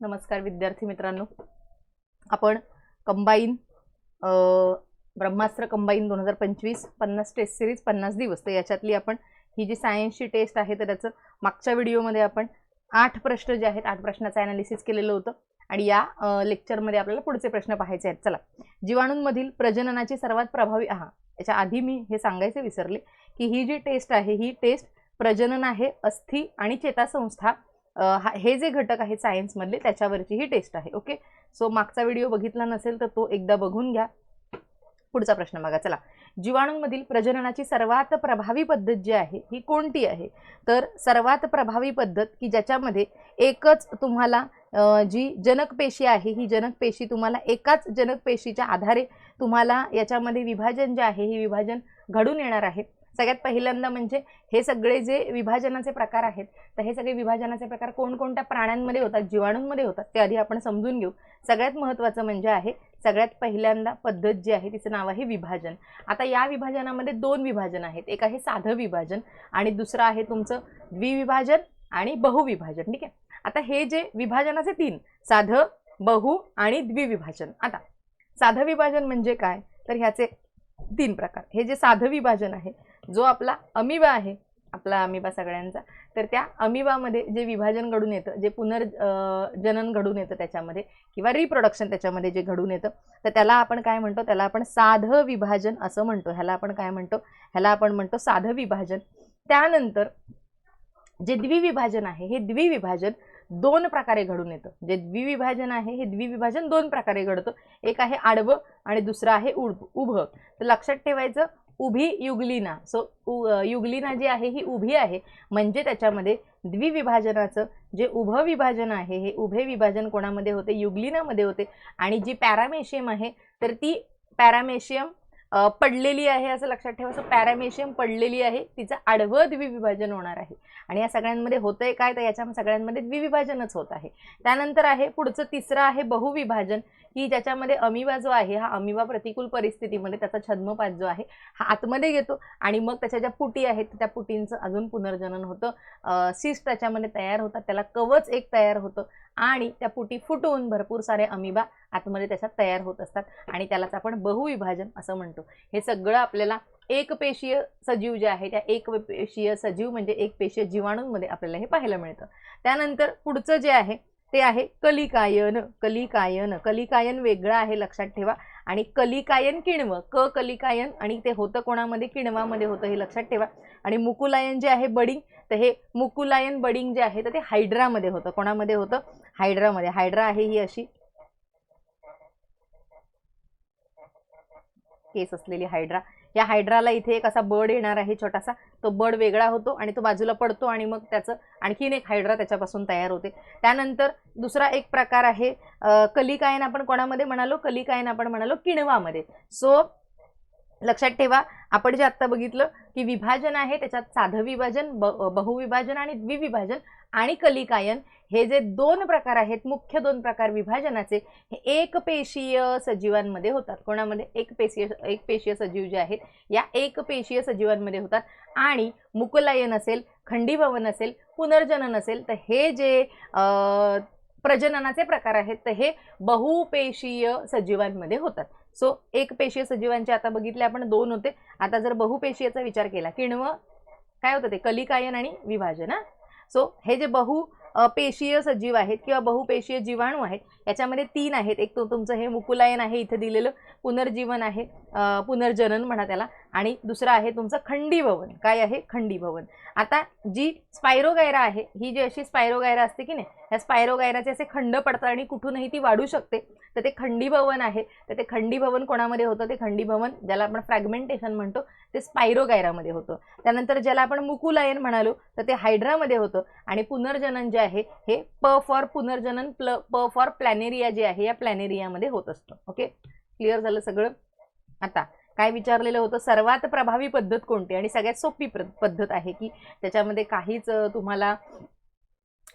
नमस्कार विद्यार्थी मित्रांनो. आपण कंबाईन ब्रह्मास्त्र कंबाईन दोन हजार पंचवीस पन्नास टेस्ट सिरीज पन्नास दिवस. तर याच्यातली आपण ही जी सायन्सची टेस्ट आहे तर त्याचं मागच्या व्हिडिओमध्ये आपण आठ प्रश्न जे आहेत आठ प्रश्नाचं ॲनालिसिस केलेलं होतं. आणि या लेक्चरमध्ये आपल्याला पुढचे प्रश्न पाहायचे आहेत. चला. जीवाणूंमधील प्रजननाची सर्वात प्रभावी हा याच्या आधी मी हे सांगायचे विसरले की ही जी टेस्ट आहे ही टेस्ट प्रजनन आहे अस्थि आणि चेतासंस्था हा हे जे घटक आहेत सायन्समधले त्याच्यावरची ही टेस्ट आहे ओके? सो मागचा व्हिडिओ बघितला नसेल तर तो एकदा बघून घ्या. पुढचा प्रश्न बघा चला. जीवाणूंमधील प्रजननाची सर्वात प्रभावी पद्धत जी आहे ही कोणती आहे? तर सर्वात प्रभावी पद्धत की ज्याच्यामध्ये एकच तुम्हाला जी जनक पेशी आहे ही जनक पेशी तुम्हाला एकाच जनक पेशीच्या आधारे तुम्हाला याच्यामध्ये विभाजन जे आहे हे विभाजन घडून येणार आहे. सगळ्यात पहिल्यांदा म्हणजे हे सगळे जे विभाजनाचे प्रकार आहेत तर हे सगळे विभाजनाचे प्रकार कोणकोणत्या प्राण्यांमध्ये होतात जीवाणूंमध्ये होतात ते आधी आपण समजून घेऊ. सगळ्यात महत्त्वाचं म्हणजे आहे सगळ्यात पहिल्यांदा पद्धत जी आहे तिचं नाव आहे विभाजन. आता या विभाजनामध्ये दोन विभाजन आहेत. एक आहे साधं विभाजन आणि दुसरं आहे तुमचं द्विविभाजन आणि बहुविभाजन. ठीक आहे? आता हे जे विभाजनाचे तीन साधं बहु आणि द्विविभाजन. आता साधं विभाजन म्हणजे काय? तर ह्याचे तीन प्रकार. हे जे साधं विभाजन आहे जो आपला अमिबा आहे आपला अमिबा सगळ्यांचा तर त्या अमिबामध्ये जे विभाजन घडून येतं जे पुनर् जनन घडून येतं त्याच्यामध्ये किंवा रिप्रोडक्शन त्याच्यामध्ये जे घडून येतं तर त्याला आपण काय म्हणतो? त्याला आपण साधं विभाजन असं म्हणतो. ह्याला आपण काय म्हणतो? ह्याला आपण म्हणतो साधं विभाजन. त्यानंतर जे द्विविभाजन आहे हे द्विविभाजन दोन प्रकारे घडून येतं. जे द्विविभाजन आहे हे द्विविभाजन दोन प्रकारे घडतं. एक आहे आडवं आणि दुसरं आहे उड उभं. तर लक्षात ठेवायचं उभी युगलिना. सो युगलिना जी आहे ही उभी आहे. म्हणजे त्याच्यामध्ये द्विविभाजनाचं जे उभं विभाजन आहे हे उभे विभाजन कोणामध्ये होते? युगलिनामध्ये होते. आणि जी पॅरामेशियम आहे तर ती पॅरामेशियम पडलेली आहे असं लक्षात ठेवायचं पॅरामेशियम पडलेली आहे तिचं आडवं द्विविभाजन होणार आहे. आणि या सगळ्यांमध्ये होतंय काय? तर याच्या सगळ्यांमध्ये द्विविभाजनच होत आहे. त्यानंतर आहे पुढचं तिसरं आहे बहुविभाजन. की ज्याच्यामध्ये अमिबा जो आहे हा अमिबा प्रतिकूल परिस्थितीमध्ये त्याचा छद्मपात जो आहे हा आतमध्ये घेतो आणि मग त्याच्या ज्या पुटी आहेत त्या पुटींचं अजून पुनर्जनन होतं. सिस्ट त्याच्यामध्ये तयार होतात त्याला कवच एक तयार होतं आणि त्या पुटी फुटून भरपूर सारे अमिबा आतमध्ये त्याच्यात तयार होत असतात आणि त्यालाच आपण बहुविभाजन असं म्हणतो. हे सगळं आपल्याला एकपेशीय सजीव जे आहे त्या एकपेशीय सजीव म्हणजे एकपेशीय जीवाणूंमध्ये आपल्याला हे पाहायला मिळतं. त्यानंतर पुढचं जे आहे ते आहे कलिकायन कलिकायन. कलिकायन वेगळं आहे लक्षात ठेवा. आणि कलिकायन किण्व क कलिकायन आणि ते होतं कोणामध्ये? किण्वामध्ये होतं हे लक्षात ठेवा. आणि मुकुलायन जे आहे बडिंग तर हे मुकुलायन बडिंग जे आहे तर ते हायड्रामध्ये होतं. कोणामध्ये होतं? हायड्रामध्ये. हायड्रा आहे ही अशी केस असलेली हायड्रा. या हायड्राला इथे एक असा बर्ड येणार आहे छोटासा. तो बर्ड वेगळा होतो आणि तो बाजूला पडतो आणि मग त्याचं आणखीन एक हायड्रा त्याच्यापासून तयार होते. त्यानंतर दुसरा एक प्रकार आहे कलिकायन आपण कोणामध्ये म्हणालो? कलिकायन आपण म्हणालो किणवामध्ये. सो लक्षात ठेवा आपण जे आत्ता बघितलं की विभाजन आहे त्याच्यात साधं विभाजन ब बहुविभाजन आणि द्विविभाजन आणि कलिकायन. हे जे दोन प्रकार आहेत मुख्य दोन प्रकार विभाजनाचे हे एकपेशीय सजीवांमध्ये होतात. कोणामध्ये? एकपेशीय एकपेशीय सजीव जे आहेत या एकपेशीय सजीवांमध्ये होतात. आणि मुकुलायन असेल खंडीभवन असेल पुनर्जनन असेल तर हे जे प्रजननाचे प्रकार आहेत तर हे बहुपेशीय सजीवांमध्ये होतात. सो एकपेशीय सजीवांचे आता बघितले आपण दोन होते. आता जर बहुपेशीयचा विचार केला किण्व काय होतं ते? कलिकायन आणि विभाजन सो हे जे बहु पेशीय सजीव आहेत किंवा बहुपेशीय जीवाणू आहेत याच्यामध्ये तीन आहेत. एक तो तुमचं हे मुकुलायन आहे इथं दिलेलं पुनर्जीवन आहे पुनर्जनन म्हणा त्याला. आणि दुसरं आहे तुमचं खंडी भवन काय आहे? खंडी भवन आता जी स्पायरोगायरा आहे ही जी अशी स्पायरोगायरा असते की नाही ह्या स्पायरोगायराचे असे खंड पडतात आणि कुठूनही ती वाढू शकते. तर ते खंडी भवन आहे. तर ते खंडी भवन कोणामध्ये होतं? ते खंडी भवन ज्याला आपण फ्रॅगमेंटेशन म्हणतो ते स्पायरोगायरामध्ये होतं. त्यानंतर ज्याला आपण मुकुलायन म्हणालो तर ते हायड्रामध्ये होतं. आणि पुनर्जनन जे आहे हे प फॉर पुनर्जनन प्ल प फॉर प्लॅनेरिया जे आहे या प्लॅनेरियामध्ये होत असतं. ओके क्लिअर झालं सगळं? आता काय विचारलेलं होतं सर्वात प्रभावी पद्धत कोणती? आणि सगळ्यात सोपी पद्धत आहे की त्याच्यामध्ये काहीच तुम्हाला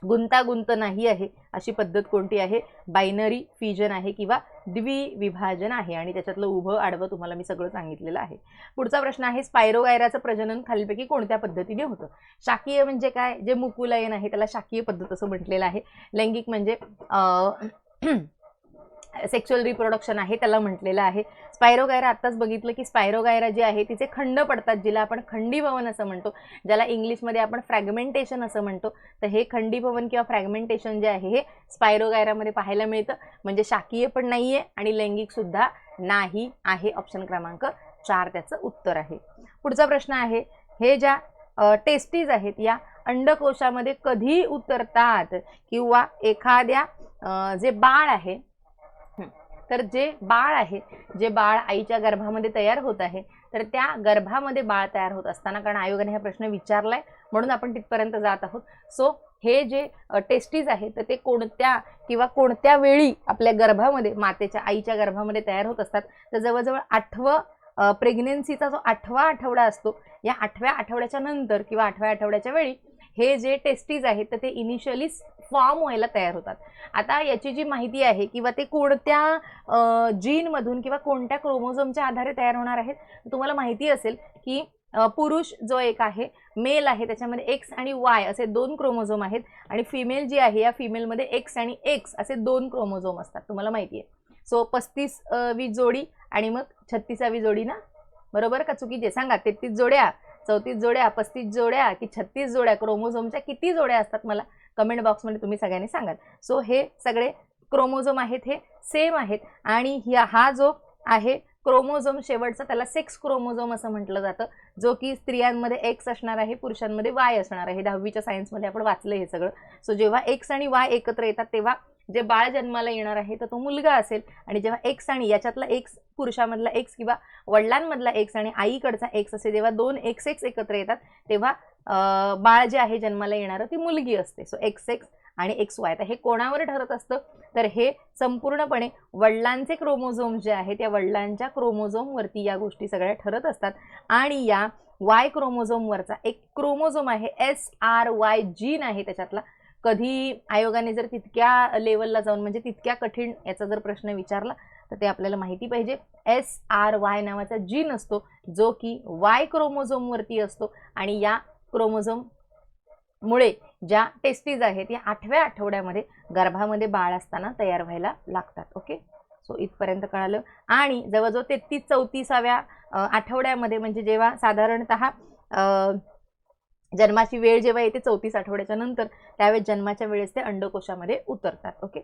गुंतागुंत नाही आहे अशी पद्धत कोणती आहे? बायनरी फिजन आहे किंवा द्विविभाजन आहे. आणि त्याच्यातलं उभं आडवं तुम्हाला मी सगळं सांगितलेलं आहे. पुढचा प्रश्न आहे स्पायरोगायराचं प्रजनन खालीलपैकी कोणत्या पद्धतीने होतं? शाकीय म्हणजे काय? जे मुकुलायन आहे त्याला शाकीय पद्धत असं म्हटलेलं आहे. लैंगिक म्हणजे सेक्शुअल रिप्रोडक्शन आहे त्याला म्हटलेलं आहे. स्पायरोगायरा आत्ताच बघितलं की स्पायरोगायरा जी आहे तिचे खंड पडतात जिला आपण खंडीभवन असं म्हणतो. ज्याला इंग्लिशमध्ये आपण फ्रॅगमेंटेशन असं म्हणतो. तर हे खंडीभवन किंवा फ्रॅगमेंटेशन जे आहे हे स्पायरोगायरामध्ये पाहायला मिळतं. म्हणजे शाकीय पण नाही आहे आणि लैंगिकसुद्धा नाही आहे ऑप्शन क्रमांक चार. त्याचं उत्तर आहे. पुढचा प्रश्न आहे हे ज्या टेस्टीज आहेत या अंडकोशामध्ये कधी उतरतात? किंवा एखाद्या जे बाळ आहे तर जे बाळ आहे जे बाळ आईच्या गर्भामध्ये तयार होत आहे तर त्या गर्भामध्ये बाळ तयार होत असताना कारण आयोगाने हा प्रश्न विचारलाय म्हणून आपण तिथपर्यंत जात आहोत. सो हे जे टेस्टीज आहे तर ते कोणत्या किंवा कोणत्या वेळी आपल्या गर्भामध्ये मातेच्या आईच्या गर्भामध्ये तयार होत असतात तर जवळजवळ आठवं प्रेग्नेन्सीचा जो आठवा आठवडा असतो या आठव्या आठवड्याच्या नंतर किंवा आठव्या आठवड्याच्या वेळी हे जे टेस्टीज आहेत तर ते इनिशियली फॉर्म व्हायला तयार होतात. आता याची जी माहिती आहे किंवा ते कोणत्या जीनमधून किंवा कोणत्या क्रोमोझोमच्या आधारे तयार होणार आहेत तुम्हाला माहिती असेल की पुरुष जो एक आहे मेल आहे त्याच्यामध्ये एक्स आणि वाय असे दोन क्रोमोझोम आहेत आणि फिमेल जी आहे या फिमेलमध्ये एक्स आणि एक्स असे दोन क्रोमोझोम असतात. तुम्हाला माहिती आहे. सो पस्तीस वी जोडी आणि मग छत्तीसावी जोडी ना? बरोबर का चुकीचे सांगा तेहतीस जोड्या चौतीस जोड्या पस्तीस जोड्या की छत्तीस जोड्या क्रोमोझोमच्या किती जोड्या असतात मला? कमेंट बॉक्समध्ये तुम्ही सगळ्यांनी सांगाल. सो हे सगळे क्रोमोझोम आहेत हे सेम आहेत. आणि ह्या हा जो आहे क्रोमोझोम शेवटचा त्याला सेक्स क्रोमोझोम असं म्हटलं जातं. जो की स्त्रियांमध्ये एक्स असणार आहे पुरुषांमध्ये वाय असणार आहे. दहावीच्या सायन्समध्ये आपण वाचलं हे सगळं. सो जेव्हा एक्स आणि वाय एकत्र येतात तेव्हा जे बाळ जन्माला येणार आहे तर तो मुलगा असेल. आणि जेव्हा एक्स आणि याच्यातला एक्स पुरुषामधला एक्स किंवा वडिलांमधला एक्स आणि आईकडचा एक्स असे जेव्हा दोन एक्स एक्स एकत्र येतात तेव्हा बाळ जे आहे जन्माला येणारं ती मुलगी असते. सो एक्स एक्स आणि एक्स वाय तर हे कोणावर ठरत असतं? तर हे संपूर्णपणे वडिलांचे क्रोमोझोम जे आहे त्या वडिलांच्या क्रोमोझोमवरती या गोष्टी सगळ्या ठरत असतात. आणि या वाय क्रोमोझोमवरचा एक क्रोमोझोम आहे एस आर वाय जीन आहे त्याच्यातला. कधी आयोगाने जर तितक्या लेवलला जाऊन म्हणजे तितक्या कठीण याचा जर प्रश्न विचारला तर ते आपल्याला माहिती पाहिजे. एस आर वाय नावाचा जीन असतो जो की वाय क्रोमोझोमवरती असतो. आणि या क्रोमोझोम मुळे ज्या टेस्टीज आहेत या आठव्या आठवड्यामध्ये गर्भामध्ये बाळ असताना तयार व्हायला लागतात ओके? सो इथपर्यंत कळालं. आणि जवळजवळ तेहतीस चौतीसाव्या आठवड्यामध्ये म्हणजे जेव्हा साधारणत जन्माची वेळ जेव्हा येते चौतीस आठवड्याच्या नंतर त्यावेळेस जन्माच्या वेळेस ते अंडकोशामध्ये उतरतात ओके?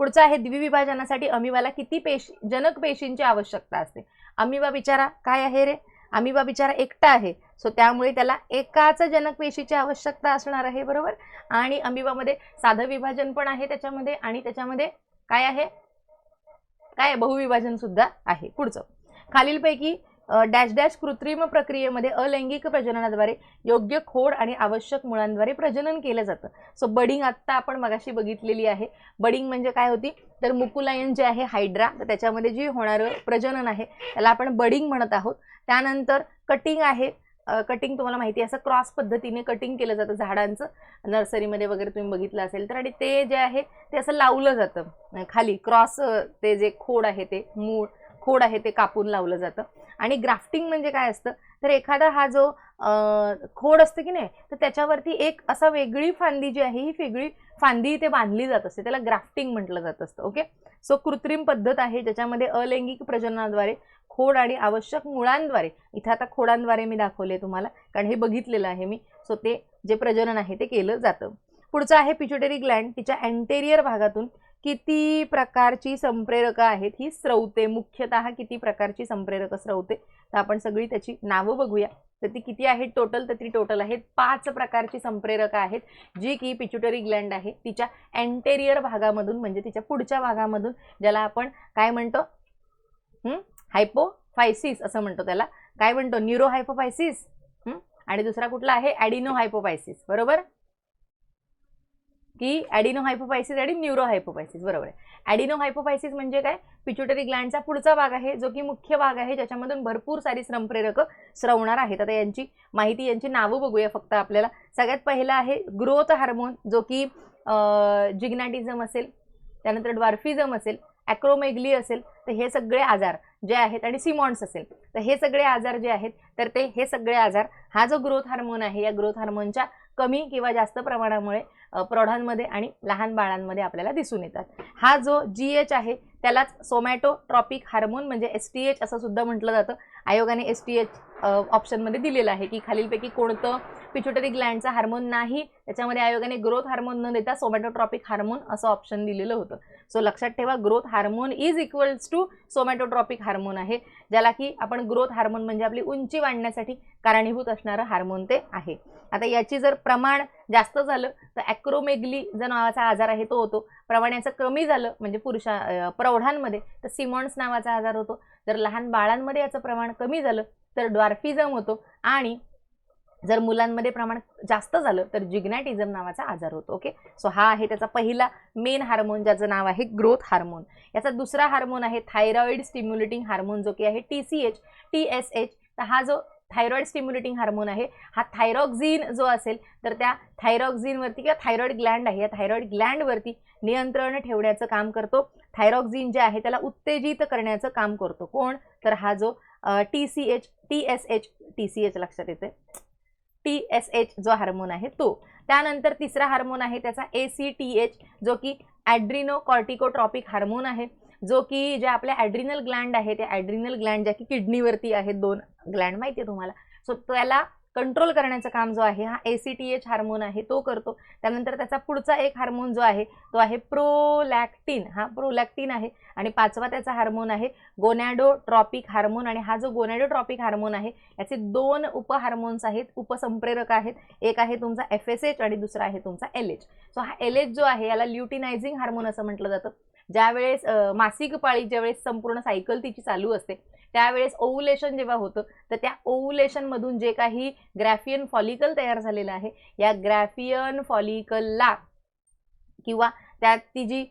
पुढचं आहे द्विविभाजनासाठी अमिबाला किती पेशी जनक पेशींची आवश्यकता असते? अमिबा बिचारा काय आहे रे? अमिबा बिचारा एकटा आहे. सो त्यामुळे त्याला एकाच जनक पेशीची आवश्यकता असणार आहे बरोबर? आणि अमिबामध्ये साधं विभाजन पण आहे त्याच्यामध्ये आणि त्याच्यामध्ये काय आहे? काय आहे? बहुविभाजन सुद्धा आहे. पुढचं. खालीलपैकी डॅश डॅश कृत्रिम प्रक्रियेमध्ये अलैंगिक प्रजननाद्वारे योग्य खोड आणि आवश्यक मुळांद्वारे प्रजनन केलं जातं. सो बडिंग आत्ता आपण मगाशी बघितलेली आहे. बडिंग म्हणजे काय होती? तर मुकुलायन जे आहे हायड्रा तर त्याच्यामध्ये जी होणारं प्रजनन आहे त्याला आपण बडिंग म्हणत आहोत. त्यानंतर कटिंग आहे. कटिंग तुम्हाला माहिती आहे असं क्रॉस पद्धतीने कटिंग केलं जातं झाडांचं. नर्सरीमध्ये वगैरे तुम्ही बघितलं असेल तर. आणि ते जे आहे ते असं लावलं जातं. खाली क्रॉस ते जे खोड आहे ते मूळ खोड आहे ते कापून लावलं जातं. आणि ग्राफ्टिंग म्हणजे काय असतं? तर एखादा हा जो खोड असतं की नाही तर त्याच्यावरती एक असा वेगळी फांदी जी आहे ही वेगळी फांदी इथे बांधली जात असते. त्याला ग्राफ्टिंग म्हटलं जात असतं. ओके? सो कृत्रिम पद्धत आहे ज्याच्यामध्ये अलैंगिक प्रजननाद्वारे खोड आणि आवश्यक मुळांद्वारे इथं आता खोडांद्वारे मी दाखवले तुम्हाला कारण हे बघितलेलं आहे मी. सो ते जे प्रजनन आहे ते केलं जातं. पुढचं आहे पिच्युटरी ग्लँड तिच्या अँटेरियर भागातून किती प्रकारची संप्रेरकं आहेत ही स्रवते. मुख्यतः किती प्रकारची संप्रेरकं स्रवते तर आपण सगळी त्याची नावं बघूया. तर ती किती आहेत टोटल तर ती टोटल आहेत पाच प्रकारची संप्रेरकं आहेत जी की पिच्युटरी ग्लँड आहे. तिच्या अँटेरियर भागामधून म्हणजे तिच्या पुढच्या भागामधून ज्याला आपण काय म्हणतो? हायपोफायसिस असं म्हणतो त्याला. काय म्हणतो? न्यूरो हायपोफायसिस आणि दुसरा कुठला आहे? ॲडिनो हायपोफायसिस बरोबर? की ॲडिनो हायपोपायसिस आणि न्यूरो हायपोफायसिस बरोबर आहे. ॲडिनो हायपोफायसिस म्हणजे काय? पिच्युटरी ग्लँडचा पुढचा भाग आहे जो की मुख्य भाग आहे ज्याच्यामधून भरपूर सारी श्रमप्रेरक स्रवणार आहेत. आता यांची माहिती यांची नावं बघूया फक्त आपल्याला. सगळ्यात पहिला आहे ग्रोथ हार्मोन जो की जिग्नॅटिझम असेल त्यानंतर ड्वार्फिझम असेल ॲक्रोमेगली असेल तर हे सगळे आजार. जे आहेत आणि सिमॉन्स असेल. तर हे सगळे आजार जे आहेत तर ते हे सगळे आजार हा जो ग्रोथ हार्मोन आहे या ग्रोथ हार्मोनच्या कमी किंवा जास्त प्रमाणामुळे प्रौढांमध्ये आणि लहान बाळांमध्ये आपल्याला दिसून येतात. हा जो जी एच आहे त्यालाच सोमॅटोट्रॉपिक हार्मोन म्हणजे एस टी एच असं सुद्धा म्हटलं जातं. आयोगाने एस टी एच ऑप्शनमध्ये दिलेलं आहे की खालीलपैकी कोणतं पिच्युटरी ग्लँडचा हार्मोन नाही त्याच्यामध्ये आयोगाने ग्रोथ हार्मोन न देता सोमॅटोट्रॉपिक हार्मोन असं ऑप्शन दिलेलं होतं. सो लक्षात ठेवा growth hormone is equals to somatotropic hormone आहे ज्याला की आपण ग्रोथ हार्मोन म्हणजे आपली उंची वाढण्यासाठी कारणीभूत असणारं हार्मोन ते आहे. आता याची जर प्रमाण जास्त झालं तर ॲक्रोमेगली जो नावाचा आजार आहे तो होतो. प्रमाण याचं कमी झालं म्हणजे पुरुषा प्रौढांमध्ये तर सिमॉन्स नावाचा आजार होतो. जर लहान बाळांमध्ये याचं प्रमाण कमी झालं तर ड्वार्फिझम होतो. आणि जर मुलांमध्ये प्रमाण जास्त झालं तर जिग्नॅटिझम नावाचा आजार होतो ओके? सो हा आहे त्याचा पहिला मेन हार्मोन ज्याचं नाव आहे ग्रोथ हार्मोन याचा दुसरा हार्मोन आहे थायरॉइड स्टिम्युलेटिंग हार्मोन जो की आहे T C H T S H तर हा जो थायरॉइड स्टिम्युलेटिंग हार्मोन आहे हा थायरॉक्झिन जो असेल तर त्या थायरॉक्झिनवरती किंवा थायरॉइड ग्लँड आहे या थायरॉइड ग्लँडवरती नियंत्रण ठेवण्याचं काम करतो. थायरॉक्झिन जे आहे त्याला उत्तेजित करण्याचं काम करतो. कोण? तर हा जो T C H T S H T C H लक्षात येते टी एस एच जो हार्मोन आहे तो. त्यानंतर तिसरा हार्मोन आहे त्याचा ए सी टी एच जो की ॲड्रिनो कॉर्टिकोट्रॉपिक हार्मोन आहे. जो की जे आपल्या ॲड्रिनल ग्लँड आहे त्या ॲड्रिनल ग्लँड ज्या की किडनीवरती आहेत दोन ग्लँड माहिती आहे तुम्हाला. सो त्याला कंट्रोल करण्याचं काम जो आहे हा A C T H hormone आहे तो करतो. त्यानंतर त्याचा पुढचा एक हार्मोन जो आहे तो आहे प्रोलॅक्टिन हा प्रोलॅक्टिन आहे. आणि पाचवा त्याचा हार्मोन आहे गोनॅडोट्रॉपिक हार्मोन आणि हा जो गोनॅडोट्रॉपिक हार्मोन आहे याचे दोन उपहार्मोन्स आहेत उपसंप्रेरक आहेत. एक आहे तुमचा एफ एस एच आणि दुसरा आहे तुमचा एल एच सो हा एल एच जो आहे याला ल्युटिनायझिंग हार्मोन असं म्हटलं जातं. ज्यावेळेस मासिक पाळी ज्यावेळेस संपूर्ण सायकल तिची चालू असते त्यावेळेस ओव्हुलेशन जेव्हा होतं तर त्या ओव्हुलेशनमधून जे काही ग्रॅफियन फॉलिकल तयार झालेलं आहे या ग्रॅफियन फॉलिकलला किंवा त्यात ती जी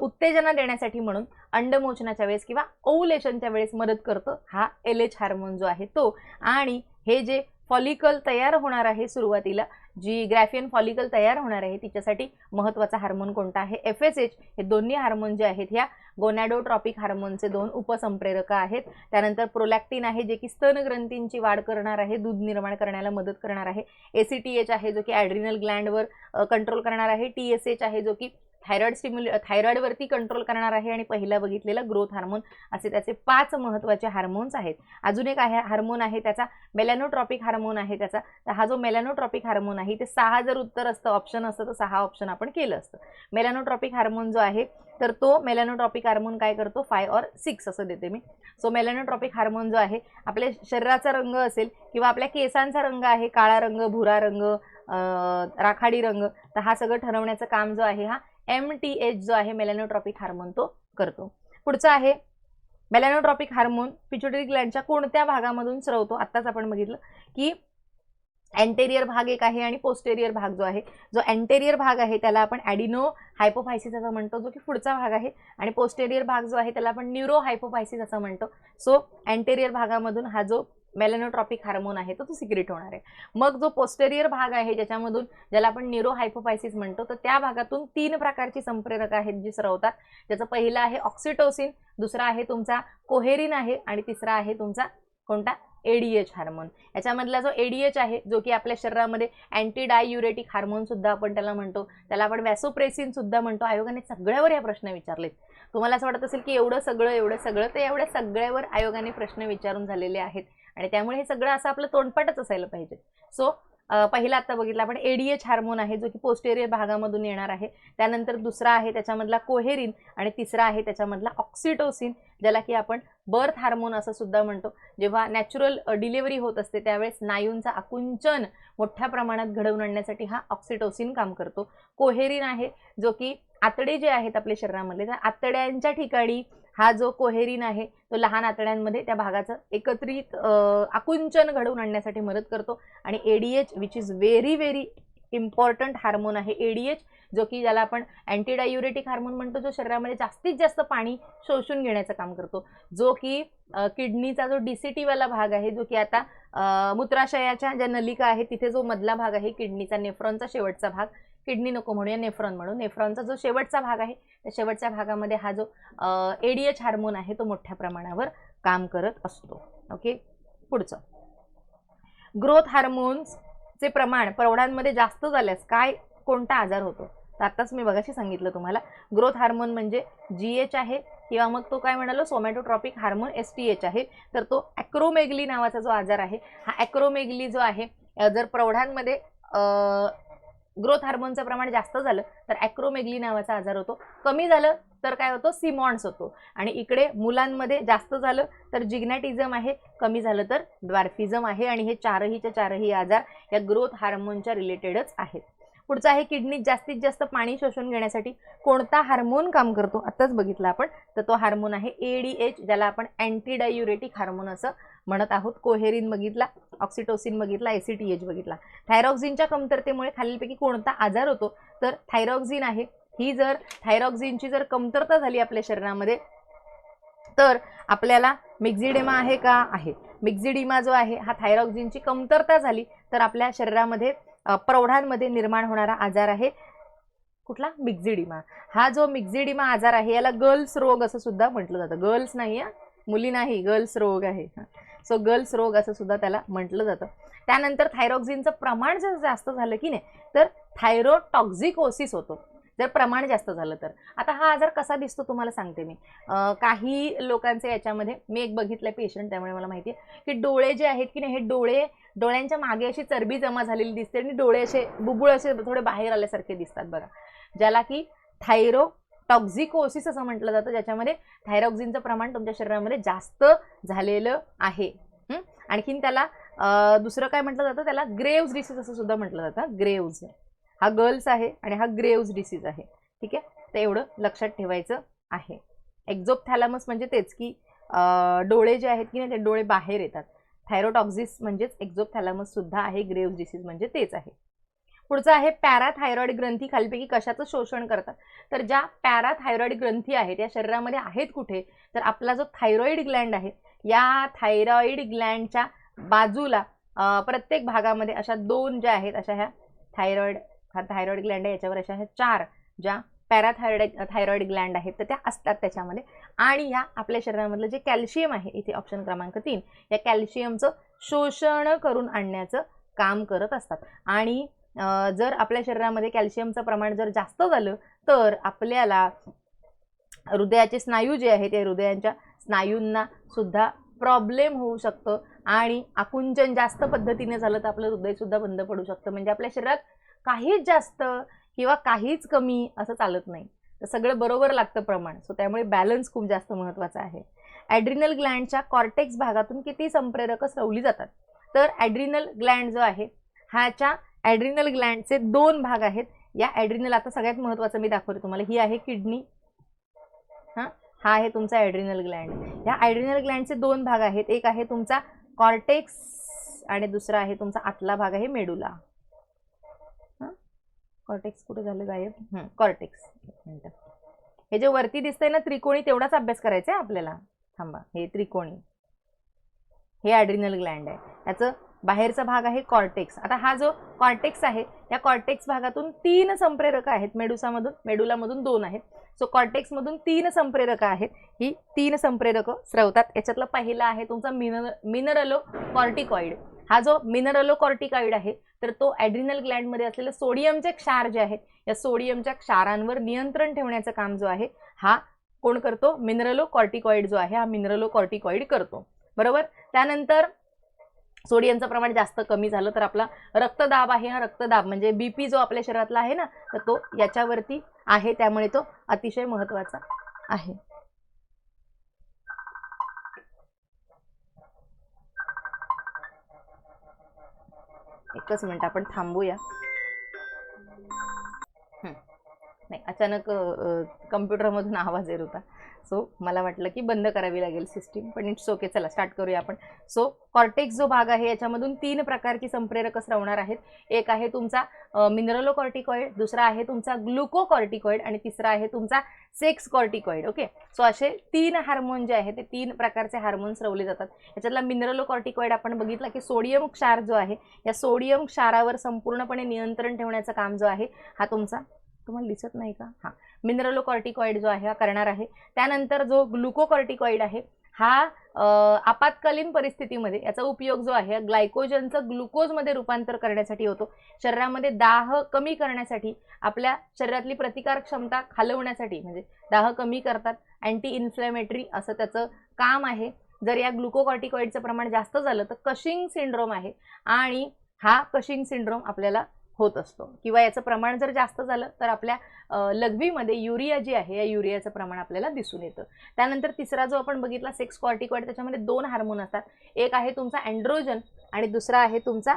उत्तेजना देण्यासाठी म्हणून अंडमोचनाच्या वेळेस किंवा ओव्हुलेशनच्या वेळेस मदत करतो हा एल एच हार्मोन जो आहे तो. आणि हे जे फॉलिकल तयार होणार आहे सुरुवातीला. जी ग्रॅफियन फॉलिकल तयार होणार आहे तिच्यासाठी महत्त्वाचा हार्मोन कोणता आहे? एफ एस एच हे दोन्ही हार्मोन जे आहेत ह्या गोनॅडोट्रॉपिक हार्मोनचे दोन उपसंप्रेरक आहेत. त्यानंतर प्रोलॅक्टिन आहे जे की स्तनग्रंथींची वाढ करणार आहे दूध निर्माण करण्याला मदत करणार आहे. ए सी टी एच आहे जो की ॲड्रिनल ग्लँडवर कंट्रोल करणार आहे. टी एस एच आहे जो की थायरॉइड स्टिम्युले थायरॉइडवरती कंट्रोल करणार आहे आणि पहिला बघितलेला ग्रोथ हार्मोन असे त्याचे पाच महत्त्वाचे हार्मोन्स आहेत. अजून एक आहे हार्मोन आहे त्याचा मेलॅनोट्रॉपिक हार्मोन आहे त्याचा. तर हा जो मेलॅनोट्रॉपिक हार्मोन आहे ते सहा जर उत्तर असतं ऑप्शन असतं तर सहा ऑप्शन आपण केलं असतं. मेलॅनोट्रॉपिक हार्मोन जो आहे तर तो मेलॅनोट्रॉपिक हार्मोन काय करतो? फाय ऑर सिक्स असं देते मी. सो मेलॅनोट्रॉपिक हार्मोन जो आहे आपल्या शरीराचा रंग असेल किंवा आपल्या केसांचा रंग आहे काळा रंग भुरा रंग राखाडी रंग तर हा सगळं ठरवण्याचं काम जो आहे हा एम टी एच जो आहे मेलॅनोट्रॉपिक हार्मोन तो करतो. पुढचा आहे मेलॅनोट्रॉपिक हार्मोन पिच्युटरी ग्लँडच्या कोणत्या भागामधून स्रवतो? आत्ताच आपण बघितलं की अँटेरियर भाग एक आहे आणि पोस्टेरियर भाग जो आहे जो अँटेरियर भाग आहे त्याला आपण ॲडिनो हायपोफायसिस असं म्हणतो जो की पुढचा भाग आहे. आणि पोस्टेरियर भाग जो आहे त्याला आपण न्यूरो हायपोफायसिस असं म्हणतो. सो अँटेरियर भागामधून हा जो मेलॅनोट्रॉपिक हार्मोन आहे तो तो सिक्रेट होणार आहे. मग जो पोस्टेरियर भाग आहे ज्याच्यामधून ज्याला आपण निरो हायपोपायसिस म्हणतो तर त्या भागातून तीन प्रकारची संप्रेरक आहेत जी सरवतात. ज्याचं पहिलं आहे ऑक्सिटोसिन दुसरा आहे तुमचा कोहेरिन आहे आणि तिसरा आहे तुमचा कोणता? ADH hormone. याच्यामधला जो एडीएच आहे जो की आपल्या शरीरामध्ये अँटी डायुरेटिक हार्मोन सुद्धा आपण त्याला म्हणतो. त्याला आपण वॅसोप्रेसिन सुद्धा म्हणतो. आयोगाने सगळ्यावर हे प्रश्न विचारलेत. तुम्हाला असं वाटत असेल की एवढं सगळं एवढं सगळं तर एवढ्या सगळ्यावर आयोगाने प्रश्न विचारून झालेले आहेत. आणि त्यामुळे हे सगळं असं आपलं तोंडपाटच असायला पाहिजे. सो पहिला आता बघितलं आपण एडीएच हार्मोन आहे जो की पोस्टेरियर भागामधून येणार आहे. त्यानंतर दुसरा आहे त्याच्यामधला कोहेरिन आणि तिसरा आहे त्याच्यामधला ऑक्सिटोसिन ज्याला की आपण बर्थ हार्मोन असं सुद्धा म्हणतो. जेव्हा नॅचरल डिलिव्हरी होत असते त्यावेळेस स्नायूंचा आकुंचन मोठ्या प्रमाणात घडवून आणण्यासाठी हा ऑक्सिटोसिन काम करतो. कोहेरिन आहे जो की आतडे जे आहेत आपल्या शरीरामध्ये त्या आतड्यांच्या ठिकाणी हा जो कोहेरीन आहे तो लहान आतड्यांमध्ये त्या भागाचं एकत्रित आकुंचन घडवून आणण्यासाठी मदत करतो. आणि ADH which is very very important hormone आहे. एडीएच जो की ज्याला आपण अँटीडायुरेटिक हार्मोन म्हणतो जो शरीरामध्ये जास्तीत जास्त पाणी शोषून घेण्याचं काम करतो. जो की किडनीचा जो डी सी टीवाला भाग आहे जो की आता मूत्राशयाच्या ज्या नलिका आहे तिथे जो मधला भाग आहे किडनीचा नेफ्रॉनचा शेवटचा भाग किडनी नको म्हणूया नेफ्रॉन म्हणून. नेफ्रॉनचा जो शेवटचा भाग आहे त्या शेवटच्या भागामध्ये हा जो एडीएच हार्मोन आहे तो मोठ्या प्रमाणावर काम करत असतो. ओके पुढचं. ग्रोथ हार्मोन्सचे प्रमाण प्रौढांमध्ये जास्त झाल्यास काय कोणता आजार होतो? तर आत्ताच मी बघाशी सांगितलं तुम्हाला. ग्रोथ हार्मोन म्हणजे जी एच आहे किंवा मग तो काय म्हणालो? Somatotropic hormone S T H आहे. तर तो ॲक्रोमेगली नावाचा जो आजार आहे हा ॲक्रोमेगली जो आहे जर प्रौढांमध्ये ग्रोथ हार्मोनचं प्रमाण जास्त झालं तर ॲक्रोमेगली नावाचा आजार होतो. कमी झालं तर काय होतो? सिमॉन्स होतो. आणि इकडे मुलांमध्ये जास्त झालं तर जिग्नॅटिझम आहे. कमी झालं तर ड्वार्फिझम आहे. आणि हे चारहीच्या चारही आजार या ग्रोथ हार्मोनच्या रिलेटेडच आहेत. पुढचं आहे किडनीत जास्तीत जास्त पाणी शोषून घेण्यासाठी कोणता हार्मोन काम करतो? आत्ताच बघितलं आपण. तर तो हार्मोन आहे ए डी एच ज्याला आपण अँटीडायुरेटिक हार्मोन असं म्हणत आहोत. कोहेरिन बघितला ऑक्सिटोसिन बघितला एसीटीएच बघितला. थायरॉक्झिनच्या कमतरतेमुळे खालीलपैकी कोणता आजार होतो? तर थायरॉक्झिन आहे. ही जर थायरॉक्झिनची जर कमतरता झाली आपल्या शरीरामध्ये तर आपल्याला मिक्झिडेमा आहे का? आहे. मिक्झिडिमा जो आहे हा थायरॉक्झिनची कमतरता झाली तर आपल्या शरीरामध्ये प्रौढांमध्ये निर्माण होणारा आजार आहे. कुठला? मिक्झिडिमा. हा जो मिक्झिडिमा आजार आहे याला गर्ल्स रोग असं सुद्धा म्हटलं जातं. गर्ल्स नाही आहे मुली नाही गर्ल्स रोग आहे. सो गर्ल्स रोग असं सुद्धा त्याला म्हटलं जातं. त्यानंतर थायरॉक्झिनचं प्रमाण जर जास्त झालं की नाही तर थायरोटॉक्झिकोसिस होतो. जर प्रमाण जास्त झालं तर. आता हा आजार कसा दिसतो तुम्हाला सांगते मी. काही लोकांचे याच्यामध्ये मी एक बघितलं पेशंट त्यामुळे मला माहिती आहे की डोळे जे आहेत की नाही हे डोळे डोळ्यांच्या मागे अशी चरबी जमा झालेली दिसते आणि डोळे असे बुबुळ असे थोडे बाहेर आल्यासारखे दिसतात बघा ज्याला की थायरो टॉक्झिकोसिस असं म्हटलं जातं ज्याच्यामध्ये थायरॉक्झिनचं प्रमाण तुमच्या शरीरामध्ये जास्त झालेलं आहे. आणखीन त्याला दुसरं काय म्हटलं जातं? त्याला ग्रेव्ज डिसीज असं सुद्धा म्हटलं जातं. ग्रेव्ज हा गर्ल्स आहे आणि हा ग्रेव्ज डिसीज आहे. ठीक आहे? तर एवढं लक्षात ठेवायचं आहे. एक्झोपथॅलामस म्हणजे तेच की डोळे जे आहेत की नाही ते डोळे बाहेर येतात. थायरोटॉक्झिस म्हणजेच एक्झोपथॅलामस सुद्धा आहे ग्रेव्ज डिसीज म्हणजे तेच आहे. पुढचं आहे पॅराथायरॉइड ग्रंथी खालीपैकी कशाचं शोषण करतात? तर ज्या पॅराथायरॉइड ग्रंथी आहेत या शरीरामध्ये आहेत कुठे? तर आपला जो थायरॉइड ग्लँड आहे या थायरॉइड ग्लँडच्या बाजूला प्रत्येक भागामध्ये अशा दोन ज्या आहेत अशा ह्या थायरॉइड हा थायरॉइड ग्लँड आहे याच्यावर अशा ह्या चार ज्या पॅराथायरॉइड थायरॉइड ग्लँड आहेत तर त्या असतात त्याच्यामध्ये. आणि ह्या आपल्या शरीरामधलं जे कॅल्शियम आहे इथे ऑप्शन क्रमांक तीन या कॅल्शियमचं शोषण करून आणण्याचं काम करत असतात. आणि जर आपल्या शरीरामध्ये कॅल्शियमचं प्रमाण जर जास्त झालं तर आपल्याला हृदयाचे स्नायू जे आहेत या हृदयांच्या स्नायूंना सुद्धा प्रॉब्लेम होऊ शकतं. आणि आकुंचन जास्त पद्धतीने झालं तर आपलं हृदयसुद्धा बंद पडू शकतं. म्हणजे आपल्या शरीरात काहीच जास्त किंवा काहीच कमी असं चालत नाही. तर सगळं बरोबर लागतं प्रमाण. सो त्यामुळे बॅलन्स खूप जास्त महत्त्वाचा आहे. ॲड्रिनल ग्लँडच्या कॉर्टेक्स भागातून किती संप्रेरकं स्रवली जातात? तर ॲड्रिनल ग्लँड जो आहे ह्याच्या ॲड्रिनल ग्लँडचे दोन भाग आहेत. या ॲड्रिनल आता सगळ्यात महत्त्वाचं मी दाखवते तुम्हाला. ही आहे किडनी हां? हा आहे तुमचा ॲड्रिनल ग्लँड ह्या ॲड्रिनल ग्लँडचे दोन भाग आहेत. एक आहे तुमचा कॉर्टेक्स आणि दुसरा आहे तुमचा आतला भाग आहे मेडुला कॉर्टेक्स कुठे झालं गायब? कॉर्टेक्स हे जे वरती दिसतंय ना त्रिकोणी तेवढाच अभ्यास करायचा आहे आपल्याला. थांबा. हे त्रिकोणी. हे ॲड्रिनल ग्लँड आहे. याचं बाहेरचा भाग आहे कॉर्टेक्स आता हा जो कॉर्टेक्स आहे या कॉर्टेक्स भागातून तीन संप्रेरक आहेत. मेडुसामधून मेडुलामधून दोन आहेत. सो कॉर्टेक्समधून तीन संप्रेरकं आहेत. ही तीन संप्रेरकं स्रवतात. याच्यातलं पहिला आहे तुमचा मिनर मिनरलो कॉर्टिकॉइड हा जो मिनरलो कॉर्टिकॉइड आहे तर तो ॲड्रिनल ग्लँडमध्ये असलेले सोडियमचे क्षार जे आहेत या सोडियमच्या क्षारांवर नियंत्रण ठेवण्याचं काम जो आहे हा कोण करतो? मिनरलो कॉर्टिकॉइड जो आहे हा मिनरलो कॉर्टिकॉइड करतो. बरोबर? त्यानंतर सोडियमचं प्रमाण जास्त कमी झालं तर आपला रक्तदाब आहे. हा रक्तदाब म्हणजे बीपी जो आपल्या शरीरातला आहे ना तर तो याच्यावरती आहे. त्यामुळे तो अतिशय महत्त्वाचा आहे. एकच मिनटं आपण थांबूया. नाही अचानक कम्प्युटरमधून आवाज येत होता. सो मला वाटलं की बंद करावी लागेल सिस्टीम पण इट्स ओके चला स्टार्ट करूया आपण. सो कॉर्टेक्स जो भाग आहे याच्यामधून तीन प्रकारची संप्रेरक स्रवणार आहेत. एक आहे तुमचा मिनरलो कॉर्टिकॉइड दुसरा आहे तुमचा ग्लुको कॉर्टिकॉइड आणि तिसरा आहे तुमचा सेक्स कॉर्टिकॉइड ओके सो असे तीन हार्मोन जे आहे ते तीन प्रकारचे हार्मोन स्रवले जातात. याच्यातला मिनरलो कॉर्टिकॉइड आपण बघितला की सोडियम क्षार जो आहे या सोडियम क्षारावर संपूर्णपणे नियंत्रण ठेवण्याचं काम जो आहे हा तुमचा तुम्हाला दिसत नाही का? हां. मिनरलो कॉर्टिकॉइड जो आहे हा करणार आहे. त्यानंतर जो ग्लुकोकॉर्टिकॉइड आहे हा आपत्कालीन परिस्थितीमध्ये याचा उपयोग जो आहे ग्लायकोजनचं ग्लुकोजमध्ये रूपांतर करण्यासाठी होतो. शरीरामध्ये दाह कमी करण्यासाठी आपल्या शरीरातली प्रतिकार क्षमता खालवण्यासाठी म्हणजे दाह कमी करतात अँटी इन्फ्लेमेटरी असं त्याचं काम आहे. जर या ग्लुकोकॉर्टिकॉइडचं प्रमाण जास्त झालं तर कशिंग सिंड्रोम आहे. आणि हा कशिंग सिंड्रोम आपल्याला होत असतो. किंवा याचं प्रमाण जर जास्त झालं तर आपल्या लघवीमध्ये युरिया जी आहे या युरियाचं प्रमाण आपल्याला दिसून येतं. त्यानंतर तिसरा जो आपण बघितला सेक्स कॉर्टिकॉइड त्याच्यामध्ये दोन हार्मोन असतात. एक आहे तुमचा अँड्रोजन आणि दुसरा आहे तुमचा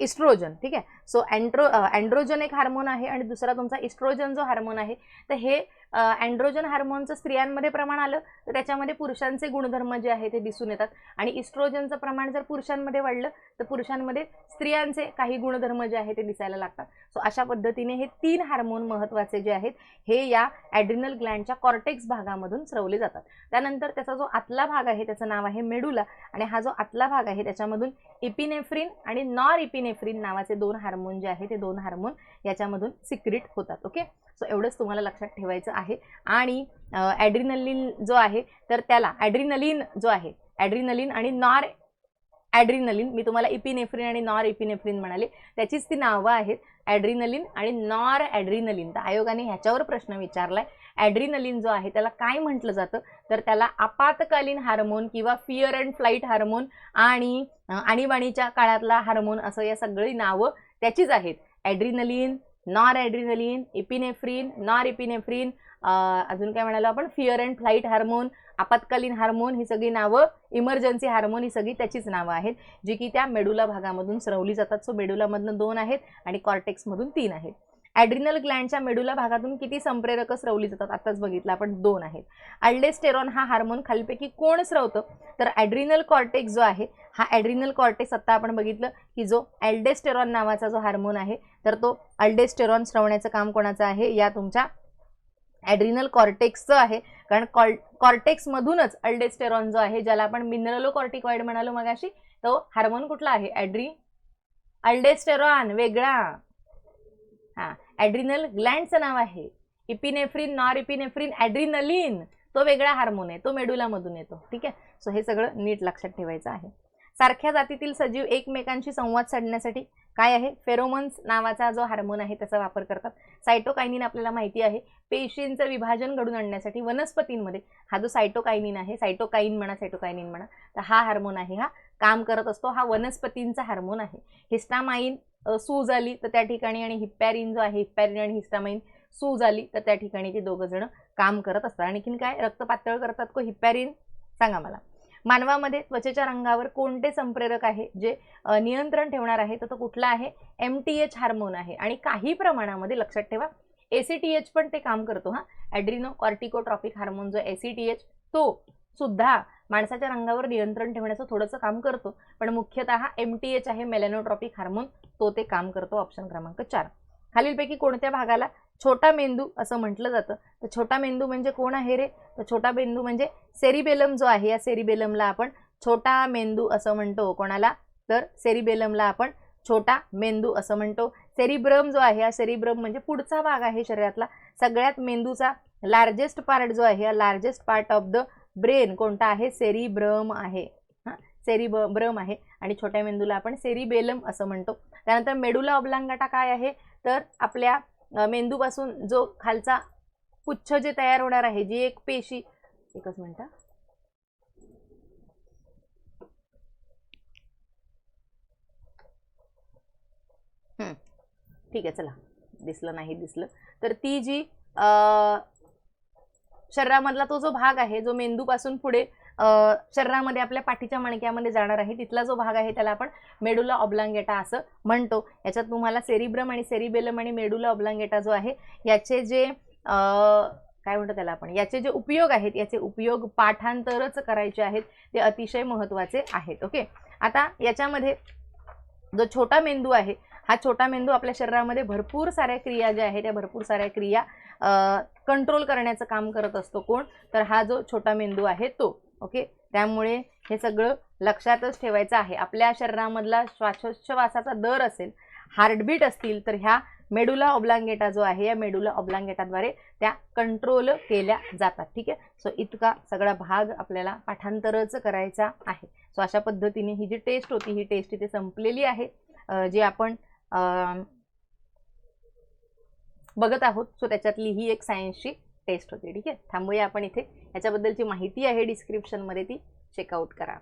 इस्ट्रोजन ठीक आहे? सो अँड्रो अँड्रोजन एक हार्मोन आहे आणि दुसरा तुमचा इस्ट्रोजन जो हार्मोन आहे. तर हे अँड्रोजन हार्मोनचं स्त्रियांमध्ये प्रमाण आलं तर त्याच्यामध्ये पुरुषांचे गुणधर्म जे आहे ते दिसून येतात. आणि इस्ट्रोजनचं प्रमाण जर पुरुषांमध्ये वाढलं तर पुरुषांमध्ये स्त्रियांचे काही गुणधर्म जे आहे ते दिसायला लागतात. सो अशा पद्धतीने हे तीन हार्मोन महत्त्वाचे जे आहेत हे या ॲड्रिनल ग्लँडच्या कॉर्टेक्स भागामधून स्रवले जातात. त्यानंतर त्याचा जो आतला भाग आहे त्याचं नाव आहे मेडुला. आणि हा जो आतला भाग आहे त्याच्यामधून इपिनेफ्रिन आणि नॉर इपिनेफ्रिन नावाचे दोन हार्मोन जे आहे ते दोन हार्मोन याच्यामधून सिक्रिट होतात. ओके सो एवढंच तुम्हाला लक्षात ठेवायचं आहे. आणि ॲड्रिनलिन जो आहे तर त्याला ॲड्रिनलिन जो आहे ॲड्रिनलिन आणि नॉर ॲड्रिनलिन मी तुम्हाला इपिनेफ्रिन आणि नॉर इपिनेफ्रिन म्हणाले त्याचीच ती नावं आहेत. ॲड्रिनलिन आणि नॉर ॲड्रिनलिन. तर आयोगाने ह्याच्यावर प्रश्न विचारलाय. ॲड्रिनलिन जो आहे त्याला काय म्हटलं जातं? तर त्याला आपातकालीन हार्मोन किंवा फिअर अँड फ्लाईट हार्मोन आणि आणीबाणीच्या काळातला हार्मोन असं या सगळी नावं त्याचीच आहेत. Adrenaline nor ॲड्रिनलिन epinephrine nor epinephrine अजून काय म्हणालो आपण? फिअर अँड फ्लाईट हार्मोन आपत्कालीन हार्मोन ही सगळी नावं इमर्जन्सी हार्मोन ही सगळी त्याचीच नावं आहेत जी की त्या मेडुला भागामधून स्रवली जातात. सो मेडुलामधनं दोन आहेत आणि कॉर्टेक्समधून तीन आहेत. ॲड्रिनल ग्लँडच्या मेडुला भागातून किती संप्रेरक स्रवली जातात? आत्ताच बघितलं आपण दोन आहेत. अल्डेस्टेरॉन हा हार्मोन खालीपैकी कोण स्रवतं? तर ॲड्रिनल कॉर्टेक्स जो आहे हा ॲड्रिनल कॉर्टेक्स आत्ता आपण बघितलं की जो अल्डेस्टेरॉन नावाचा जो हार्मोन आहे तर तो अल्डेस्टेरॉन स्रवण्याचं काम कोणाचं आहे? या तुमच्या ॲड्रिनल कॉर्टेक्सचं आहे. कारण कॉल कॉर्टेक्समधूनच अल्डेस्टेरॉन जो आहे ज्याला आपण मिनरलो कॉर्टिकॉइड म्हणालो मगाशी तो हार्मोन कुठला आहे? ॲड्री अल्डेस्टेरॉन वेगळा. हां ॲड्रिनल ग्लँडचं नाव आहे. इपिनेफ्रिन नॉर इपिनेफ्रिन ॲड्रिनलिन तो वेगळा हार्मोन आहे तो मेडुलामधून येतो. ठीक आहे? सो हे सगळं नीट लक्षात ठेवायचं आहे. सारख्या जातीतील सजीव एकमेकांशी संवाद साधण्यासाठी काय आहे? फेरोमन्स नावाचा जो हार्मोन आहे त्याचा वापर करतात. सायटोकायनिन आपल्याला माहिती आहे. पेशींचं विभाजन घडून आणण्यासाठी वनस्पतींमध्ये हा जो सायटोकायनिन आहे सायटोकाईन म्हणा सायटोकायनिन म्हणा तर हा हार्मोन आहे हा. काम करत असतो हा वनस्पतींचा हार्मोन आहे. हिस्टामाईन सूज आली तर त्या ठिकाणी आणि हिप्पॅरिन जो आहे हिप्पॅरिन आणि हिस्टामाईन सूज आली तर त्या ठिकाणी ते दोघं जण काम करत असतात. आणखीन काय? रक्त पातळ करतात को? हिप्पॅरिन? सांगा मला. मानवामध्ये त्वचेच्या रंगावर कोणते संप्रेरक आहे? जे नियंत्रण ठेवणार आहे तर तो कुठला आहे? एम टी एच हार्मोन आहे. आणि काही प्रमाणामध्ये लक्षात ठेवा ए सी टी एच पण ते काम करतो हा. ॲड्रिनो कॉर्टिकोट्रॉपिक हार्मोन जो ए सी टी एच तो सुद्धा माणसाच्या रंगावर नियंत्रण ठेवण्याचं थोडंसं काम करतो. पण मुख्यतः एम टी एच आहे मेलॅनोट्रॉपिक हार्मोन तो ते काम करतो ऑप्शन क्रमांक चार. खालीलपैकी कोणत्या भागाला छोटा मेंदू असं म्हटलं जातं. तर छोटा मेंदू म्हणजे कोण आहे रे? तर छोटा मेंदू म्हणजे सेरिबेलम जो आहे या सेरिबेलमला आपण छोटा मेंदू असं म्हणतो कोणाला? तर सेरिबेलमला आपण छोटा मेंदू असं म्हणतो. सेरिब्रम जो आहे हा सेरिब्रम म्हणजे पुढचा भाग आहे शरीरातला. सगळ्यात मेंदूचा लार्जेस्ट पार्ट जो आहे हा largest part of the brain कोणता आहे? सेरिब्रम आहे. हां सेरिब ब्रम आहे. आणि छोट्या मेंदूला आपण सेरिबेलम असं म्हणतो. त्यानंतर मेडुला ऑबलांगाटा काय आहे? तर आपल्या मेंदूपासून जो खालचा पुच्छ जे तयार होणार आहे जी एक पेशी एकच मिनटं. ठीक आहे चला. दिसलं नाही दिसलं. तर ती जी शरीरामधला तो जो भाग आहे जो मेंदूपासून पुढे शरीरामध्ये आपल्या पाठीच्या मणक्यामध्ये जाणार आहे. तिथला जो भाग आहे त्याला आपण मेडुला ऑब्लांगेटा असं म्हणतो. याच्यात तुम्हाला सेरिब्रम आणि सेरिबेलम आणि मेडुला ऑब्लांगेटा जो आहे याचे जे काय म्हणतो त्याला आपण याचे जे उपयोग आहेत याचे उपयोग पाठांतरच करायचे आहेत ते अतिशय महत्त्वाचे आहेत. ओके? आता याच्यामध्ये जो छोटा मेंदू आहे हा छोटा मेंदू आपल्या शरीरामध्ये भरपूर साऱ्या क्रिया ज्या आहेत त्या भरपूर साऱ्या क्रिया कंट्रोल करण्याचं काम करत असतो कोण? तर हा जो छोटा मेंदू आहे तो. ओके? त्यामुळे हे सगळं लक्षातच ठेवायचं आहे. आपल्या शरीरामधला श्वासोच्छवासाचा दर असेल हार्टबीट असतील तर ह्या मेडुला ओब्लांगेटा जो आहे या मेडुला ओब्लांगेटाद्वारे त्या कंट्रोल केल्या जातात. ठीक आहे? सो इतका सगळा भाग आपल्याला पाठांतरच करायचा आहे. सो अशा पद्धतीने ही जी टेस्ट होती ही टेस्ट इथे संपलेली आहे. जी आपण बघत आहोत. सो त्याच्यातली ही एक सायन्सची टेस्ट होते ठीक आहे? थांबूया आपण इथे. याच्याबद्दलची माहिती आहे डिस्क्रिप्शनमध्ये ती चेकआउट करा.